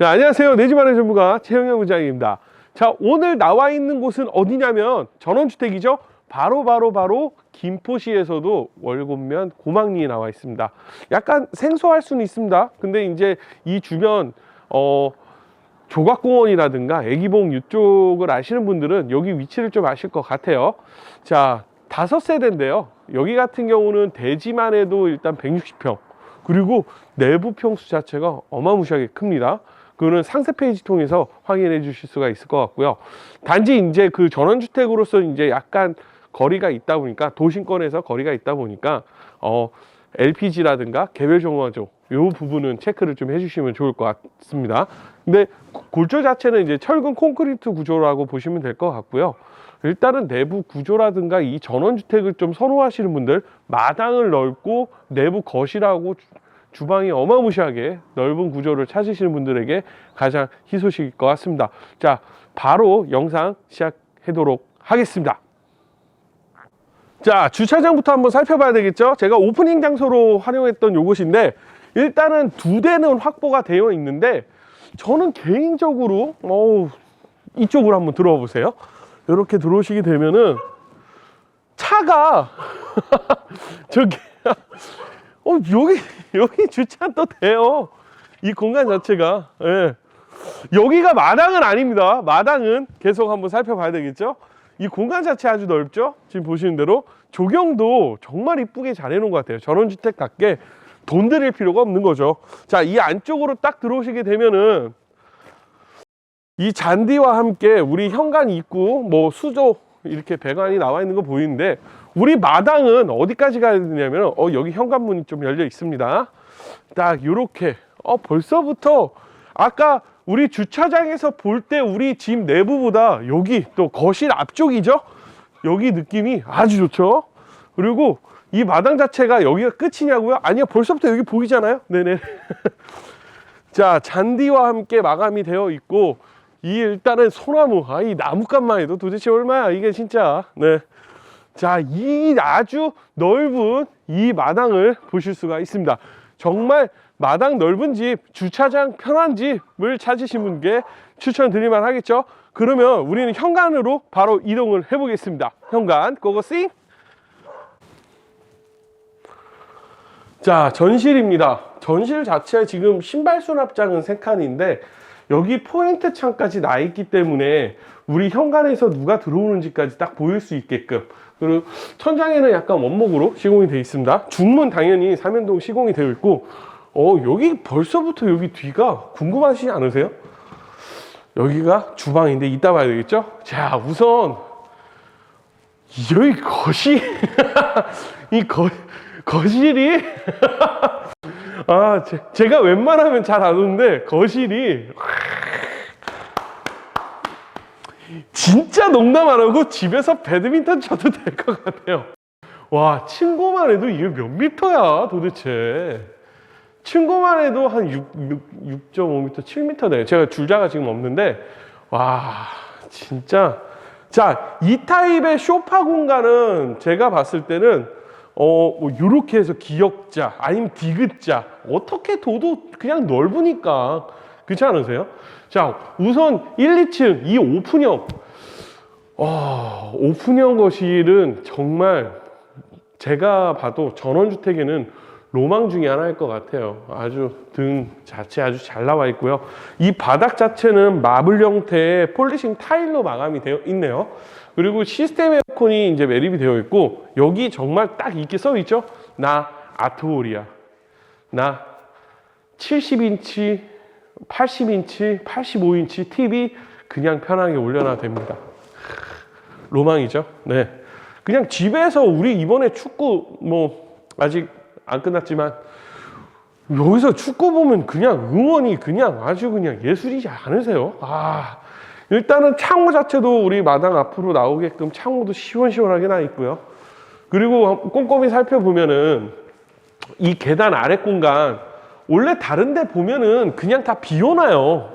네, 안녕하세요. 내 집안의 전부가 최영현 부장입니다. 자, 오늘 나와 있는 곳은 어디냐면 전원주택이죠. 바로 바로 바로 김포시에서도 월곡면 고막리에 나와 있습니다. 약간 생소할 수는 있습니다. 근데 이제 이 주변 어 조각공원이라든가 애기봉 이쪽을 아시는 분들은 여기 위치를 좀 아실 것 같아요. 자, 다섯 세대인데요. 여기 같은 경우는 대지만 해도 일단 160평. 그리고 내부 평수 자체가 어마무시하게 큽니다. 그거는 상세 페이지 통해서 확인해 주실 수가 있을 것 같고요. 단지 이제 그 전원주택으로서 이제 약간 거리가 있다 보니까 도심권에서 거리가 있다 보니까 어 LPG라든가 개별 정화조 요 부분은 체크를 좀 해주시면 좋을 것 같습니다. 근데 고- 골조 자체는 이제 철근 콘크리트 구조라고 보시면 될 것 같고요. 일단은 내부 구조라든가 이 전원주택을 좀 선호하시는 분들 마당을 넓고 내부 거실하고 주- 주방이 어마무시하게 넓은 구조를 찾으시는 분들에게 가장 희소식일 것 같습니다. 자, 바로 영상 시작하도록 하겠습니다. 자, 주차장부터 한번 살펴봐야 되겠죠? 제가 오프닝 장소로 활용했던 요것인데, 일단은 두 대는 확보가 되어 있는데, 저는 개인적으로, 어우, 이쪽으로 한번 들어와 보세요. 이렇게 들어오시게 되면은, 차가, 저기, 어, 여기, 여기 주차 또 돼요. 이 공간 자체가. 예. 여기가 마당은 아닙니다. 마당은 계속 한번 살펴봐야 되겠죠? 이 공간 자체 아주 넓죠? 지금 보시는 대로 조경도 정말 이쁘게 잘 해놓은 것 같아요. 전원주택답게 돈 들일 필요가 없는 거죠. 자, 이 안쪽으로 딱 들어오시게 되면은 이 잔디와 함께 우리 현관 입구, 뭐 수조 이렇게 배관이 나와 있는 거 보이는데 우리 마당은 어디까지 가야 되냐면 어 여기 현관문이 좀 열려 있습니다. 딱 요렇게 어 벌써부터 아까 우리 주차장에서 볼 때 우리 집 내부보다 여기 또 거실 앞쪽이죠. 여기 느낌이 아주 좋죠. 그리고 이 마당 자체가 여기가 끝이냐고요? 아니요, 벌써부터 여기 보이잖아요. 네네. 자, 잔디와 함께 마감이 되어 있고 이 일단은 소나무, 아, 이 나무값만 해도 도대체 얼마야? 이게 진짜. 네. 자, 이 아주 넓은 이 마당을 보실 수가 있습니다. 정말 마당 넓은 집, 주차장 편한 집을 찾으신 분께 추천드릴만 하겠죠? 그러면 우리는 현관으로 바로 이동을 해보겠습니다. 현관, 고고싱! 자, 전실입니다. 전실 자체 지금 신발 수납장은 3칸인데 여기 포인트 창까지 나 있기 때문에 우리 현관에서 누가 들어오는지까지 딱 보일 수 있게끔 그리고 천장에는 약간 원목으로 시공이 되어 있습니다. 중문 당연히 삼연동 시공이 되어 있고 어 여기 벌써부터 여기 뒤가 궁금하시지 않으세요? 여기가 주방인데 이따 봐야 되겠죠? 자 우선 여기 거실 이 거, 거실이 아 제, 제가 웬만하면 잘 안 오는데 거실이 진짜 농담 안 하고 집에서 배드민턴 쳐도 될 것 같아요. 와, 친구만 해도 이게 몇 미터야, 도대체. 친구만 해도 한 6, 6, 6.5m, 7m 돼요. 제가 줄자가 지금 없는데, 와, 진짜. 자, 이 타입의 쇼파 공간은 제가 봤을 때는, 어, 뭐, 요렇게 해서 기역자, 아니면 디귿자, 어떻게 둬도 그냥 넓으니까. 그렇지 않으세요? 자, 우선 1, 2층, 이 오픈형. 와, 오픈형 거실은 정말 제가 봐도 전원주택에는 로망 중에 하나일 것 같아요. 아주 등 자체 아주 잘 나와 있고요. 이 바닥 자체는 마블 형태의 폴리싱 타일로 마감이 되어 있네요. 그리고 시스템 에어컨이 이제 매립이 되어 있고 여기 정말 딱 이렇게 써 있죠. 나 아트홀이야. 나 70인치, 80인치, 85인치 TV 그냥 편하게 올려놔도 됩니다. 로망이죠. 네. 그냥 집에서 우리 이번에 축구 뭐 아직 안 끝났지만 여기서 축구 보면 그냥 응원이 그냥 아주 그냥 예술이지 않으세요? 아 일단은 창호 자체도 우리 마당 앞으로 나오게끔 창호도 시원시원하게 나 있고요. 그리고 꼼꼼히 살펴보면은 이 계단 아래 공간 원래 다른데 보면은 그냥 다 비워놔요.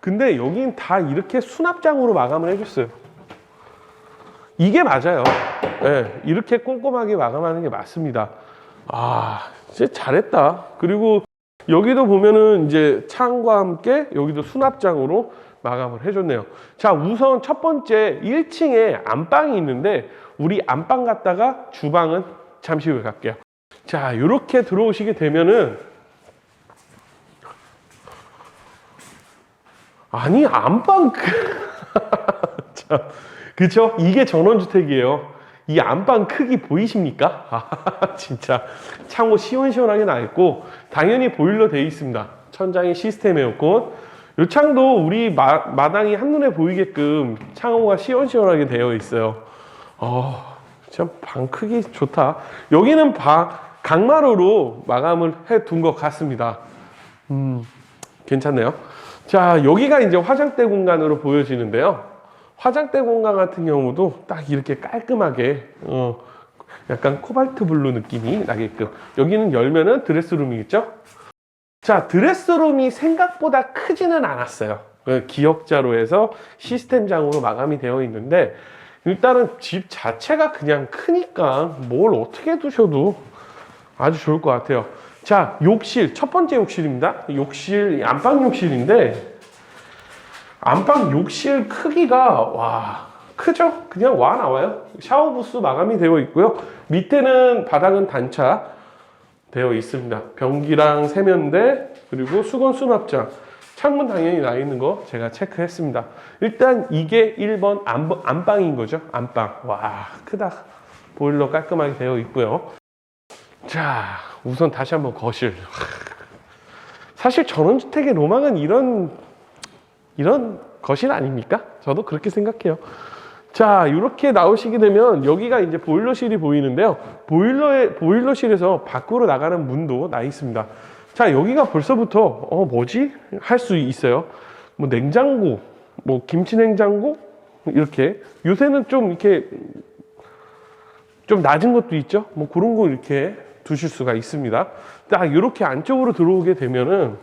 근데 여긴 다 이렇게 수납장으로 마감을 해줬어요. 이게 맞아요. 예, 이렇게 꼼꼼하게 마감하는 게 맞습니다. 아, 진짜 잘했다. 그리고 여기도 보면은 이제 창과 함께 여기도 수납장으로 마감을 해줬네요. 자, 우선 첫 번째 1층에 안방이 있는데 우리 안방 갔다가 주방은 잠시 후에 갈게요. 자, 이렇게 들어오시게 되면은 아니 안방 그 자, 그쵸? 이게 전원주택이에요. 이 안방 크기 보이십니까? 아, 진짜 창호 시원시원하게 나 있고 당연히 보일러 돼 있습니다. 천장에 시스템 에어컨. 이 창도 우리 마, 마당이 한눈에 보이게끔 창호가 시원시원하게 되어 있어요. 어, 참 방 크기 좋다. 여기는 방 강마루로 마감을 해 둔 것 같습니다. 음, 괜찮네요. 자, 여기가 이제 화장대 공간으로 보여지는데요. 화장대 공간 같은 경우도 딱 이렇게 깔끔하게, 어, 약간 코발트 블루 느낌이 나게끔. 여기는 열면은 드레스룸이겠죠? 자, 드레스룸이 생각보다 크지는 않았어요. 그 기역자로 해서 시스템장으로 마감이 되어 있는데, 일단은 집 자체가 그냥 크니까 뭘 어떻게 두셔도 아주 좋을 것 같아요. 자, 욕실. 첫 번째 욕실입니다. 욕실, 안방 욕실인데, 안방 욕실 크기가, 와, 크죠? 그냥 와 나와요. 샤워 부스 마감이 되어 있고요. 밑에는 바닥은 단차 되어 있습니다. 변기랑 세면대, 그리고 수건 수납장. 창문 당연히 나 있는 거 제가 체크했습니다. 일단 이게 1번 안, 안방인 거죠. 안방. 와, 크다. 보일러 깔끔하게 되어 있고요. 자, 우선 다시 한번 거실. 사실 전원주택의 로망은 이런 이런 거실 아닙니까? 저도 그렇게 생각해요. 자, 이렇게 나오시게 되면 여기가 이제 보일러실이 보이는데요. 보일러에 보일러실에서 밖으로 나가는 문도 나 있습니다. 자, 여기가 벌써부터 어 뭐지? 할 수 있어요. 뭐 냉장고, 뭐 김치 냉장고 이렇게 요새는 좀 이렇게 좀 낮은 것도 있죠. 뭐 그런 거 이렇게 두실 수가 있습니다. 딱 이렇게 안쪽으로 들어오게 되면은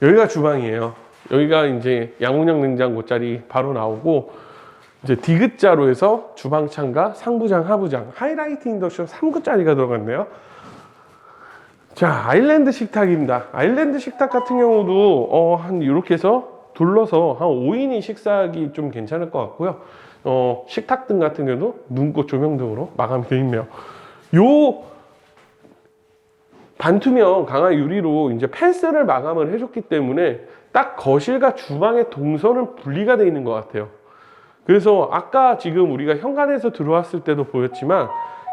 여기가 주방이에요. 여기가 이제 양문형 냉장고 자리 바로 나오고 이제 디귿자로 해서 주방창과 상부장, 하부장, 하이라이트 인덕션 3구짜리가 들어갔네요. 자, 아일랜드 식탁입니다. 아일랜드 식탁 같은 경우도 어, 한 이렇게 해서 둘러서 한 5인이 식사하기 좀 괜찮을 것 같고요. 어, 식탁 등 같은 경우도 눈꽃 조명 등으로 마감이 되어 있네요. 요 반투명 강화 유리로 이제 펜스를 마감을 해줬기 때문에 딱 거실과 주방의 동선은 분리가 되어 있는 것 같아요. 그래서 아까 지금 우리가 현관에서 들어왔을 때도 보였지만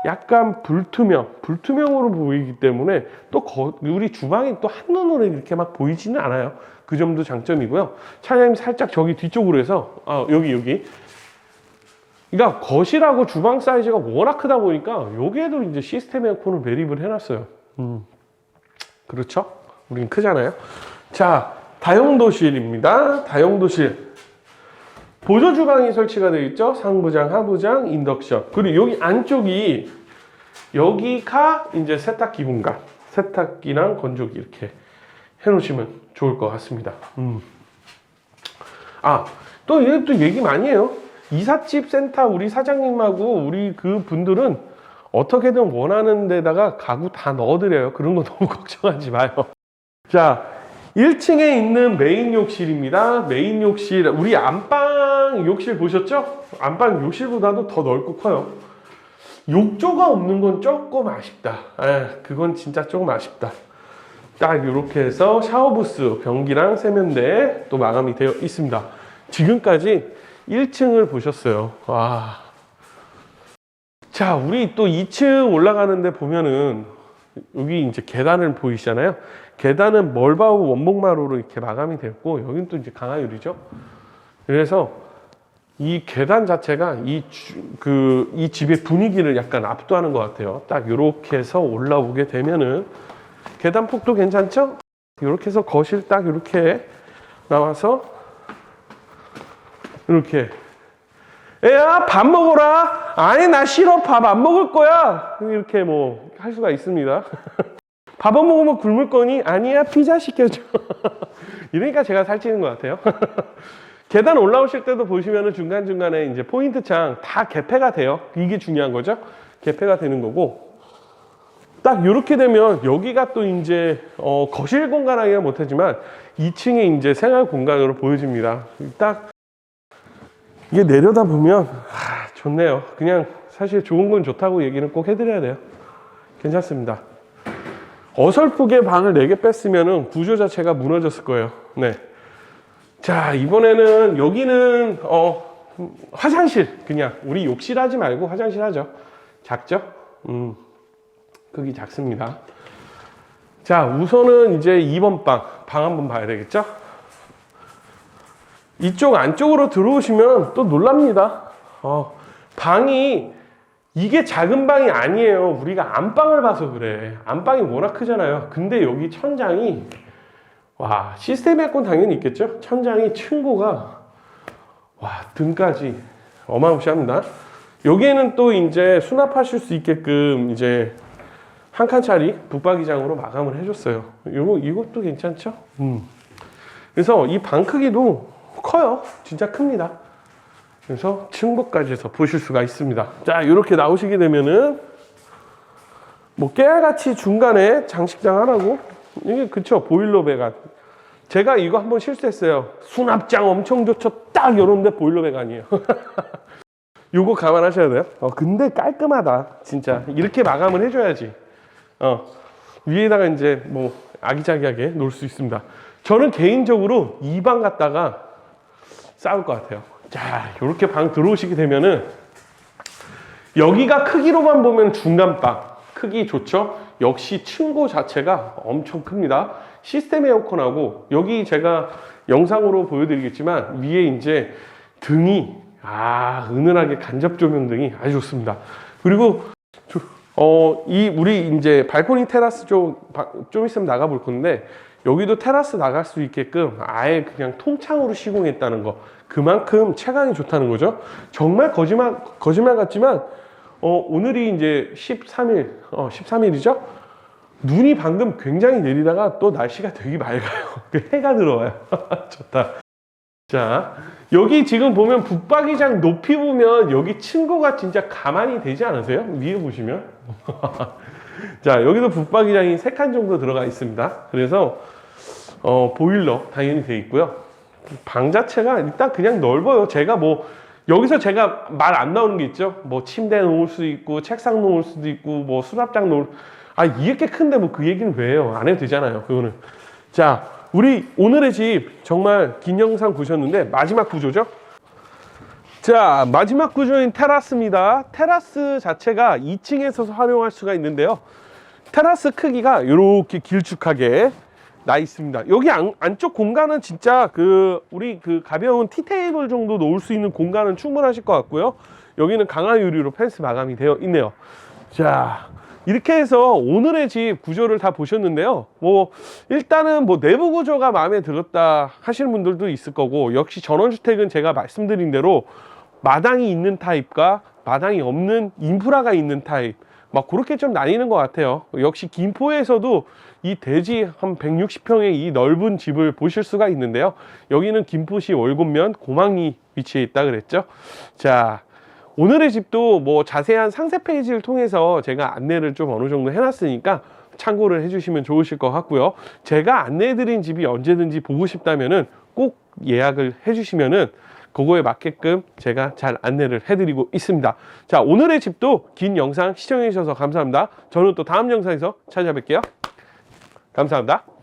약간 불투명, 불투명으로 보이기 때문에 또 거, 우리 주방이 또 한눈으로 이렇게 막 보이지는 않아요. 그 점도 장점이고요. 차장님 살짝 저기 뒤쪽으로 해서 아, 여기 여기 그러니까 거실하고 주방 사이즈가 워낙 크다 보니까 여기에도 이제 시스템 에어컨을 매립을 해놨어요. 음. 그렇죠? 우린 크잖아요. 자, 다용도실입니다. 다용도실. 보조 주방이 설치가 되어 있죠. 상부장, 하부장, 인덕션. 그리고 여기 안쪽이 여기가 이제 세탁기 공간. 세탁기랑 건조기 이렇게 해놓으시면 좋을 것 같습니다. 음. 아, 또 이게 또 얘기 많이 해요. 이삿집 센터 우리 사장님하고 우리 그 분들은 어떻게든 원하는 데다가 가구 다 넣어드려요. 그런 거 너무 걱정하지 마요. 자, 1층에 있는 메인 욕실입니다. 메인 욕실, 우리 안방 욕실 보셨죠? 안방 욕실보다도 더 넓고 커요. 욕조가 없는 건 조금 아쉽다. 에, 그건 진짜 조금 아쉽다. 딱 이렇게 해서 샤워부스, 변기랑 세면대 또 마감이 되어 있습니다. 지금까지 1층을 보셨어요. 와. 자, 우리 또 2층 올라가는데 보면은 여기 이제 계단을 보이시잖아요. 계단은 멀바우 원목마루로 이렇게 마감이 됐고 여기는 또 이제 강화유리죠. 그래서 이 계단 자체가 이 그 이 집의 분위기를 약간 압도하는 것 같아요. 딱 이렇게 해서 올라오게 되면은 계단 폭도 괜찮죠? 이렇게 해서 거실 딱 이렇게 나와서 이렇게 애야 밥 먹어라 아니 나 싫어. 밥 안 먹을 거야. 이렇게 뭐 할 수가 있습니다 밥 안 먹으면 굶을 거니 아니야 피자 시켜줘. 이러니까 제가 살찌는 것 같아요. 계단 올라오실 때도 보시면은 중간중간에 이제 포인트 창 다 개폐가 돼요. 이게 중요한 거죠? 개폐가 되는 거고. 딱 이렇게 되면 여기가 또 이제 어, 거실 공간이야 못하지만 2층에 이제 생활 공간으로 보여집니다. 딱 이게 내려다 보면 아, 좋네요. 그냥 사실 좋은 건 좋다고 얘기는 꼭 해드려야 돼요. 괜찮습니다. 어설프게 방을 4개 뺐으면 구조 자체가 무너졌을 거예요. 네. 자, 이번에는 여기는 어, 화장실 그냥 우리 욕실 하지 말고 화장실 하죠. 작죠? 음. 크기 작습니다. 자, 우선은 이제 2번 방, 방 한번 봐야 되겠죠? 이쪽 안쪽으로 들어오시면 또 놀랍니다. 어, 방이 이게 작은 방이 아니에요. 우리가 안방을 봐서 그래. 안방이 워낙 크잖아요. 근데 여기 천장이 와 시스템 에어컨 당연히 있겠죠. 천장이 층고가 와 등까지 어마무시합니다. 여기에는 또 이제 수납하실 수 있게끔 이제 한 칸짜리 붙박이장으로 마감을 해줬어요. 이거 이것도 괜찮죠? 음. 그래서 이 방 크기도 커요. 진짜 큽니다. 그래서 층고까지 해서 보실 수가 있습니다. 자, 이렇게 나오시게 되면은 뭐 깨알같이 중간에 장식장 하나고 이게 그쵸 보일러배가 제가 이거 한번 실수했어요. 수납장 엄청 좋죠. 딱 요런데 보일러배가 아니에요. 요거 감안하셔야 돼요. 어, 근데 깔끔하다. 진짜 이렇게 마감을 해줘야지. 어, 위에다가 이제 뭐 아기자기하게 놓을 수 있습니다. 저는 개인적으로 이방 갖다가 싸울 것 같아요. 자, 이렇게 방 들어오시게 되면은 여기가 크기로만 보면 중간 방 크기 좋죠? 역시 층고 자체가 엄청 큽니다. 시스템 에어컨하고 여기 제가 영상으로 보여드리겠지만 위에 이제 등이 아 은은하게 간접 조명 등이 아주 좋습니다. 그리고 저- 어, 이 우리 이제 발코니 테라스 쪽 좀 있으면 나가 볼 건데 여기도 테라스 나갈 수 있게끔 아예 그냥 통창으로 시공했다는 거 그만큼 체감이 좋다는 거죠. 정말 거짓말 거짓말 같지만 어, 오늘이 이제 13일 어, 13일이죠. 눈이 방금 굉장히 내리다가 또 날씨가 되게 맑아요. 그 해가 들어와요. 좋다. 자, 여기 지금 보면 붙박이장 높이 보면 여기 층고가 진짜 가만히 되지 않으세요? 위에 보시면. 자, 여기도 붙박이장이 세칸 정도 들어가 있습니다. 그래서 어, 보일러 당연히 돼 있고요. 방 자체가 일단 그냥 넓어요. 제가 뭐 여기서 제가 말 안 나오는 게 있죠. 뭐 침대 놓을 수 있고 책상 놓을 수도 있고 뭐 수납장 놓을 아 이렇게 큰데 뭐 그 얘기는 왜 해요? 안 해도 되잖아요. 그거는. 자, 우리 오늘의 집 정말 긴 영상 보셨는데 마지막 구조죠. 자, 마지막 구조인 테라스입니다. 테라스 자체가 2층에서 활용할 수가 있는데요. 테라스 크기가 이렇게 길쭉하게 나 있습니다. 여기 안, 안쪽 공간은 진짜 그 우리 그 가벼운 티 테이블 정도 놓을 수 있는 공간은 충분하실 것 같고요. 여기는 강화 유리로 펜스 마감이 되어 있네요. 자, 이렇게 해서 오늘의 집 구조를 다 보셨는데요. 뭐 일단은 뭐 내부 구조가 마음에 들었다 하시는 분들도 있을 거고 역시 전원주택은 제가 말씀드린 대로 마당이 있는 타입과 마당이 없는 인프라가 있는 타입 막 그렇게 좀 나뉘는 것 같아요. 역시 김포에서도 이 대지 한 160평의 이 넓은 집을 보실 수가 있는데요. 여기는 김포시 월곡면 고망리 위치에 있다 그랬죠. 자, 오늘의 집도 뭐 자세한 상세 페이지를 통해서 제가 안내를 좀 어느 정도 해놨으니까 참고를 해주시면 좋으실 것 같고요. 제가 안내해드린 집이 언제든지 보고 싶다면은 꼭 예약을 해주시면은 그거에 맞게끔 제가 잘 안내를 해드리고 있습니다. 자, 오늘의 집도 긴 영상 시청해주셔서 감사합니다. 저는 또 다음 영상에서 찾아뵐게요. 감사합니다.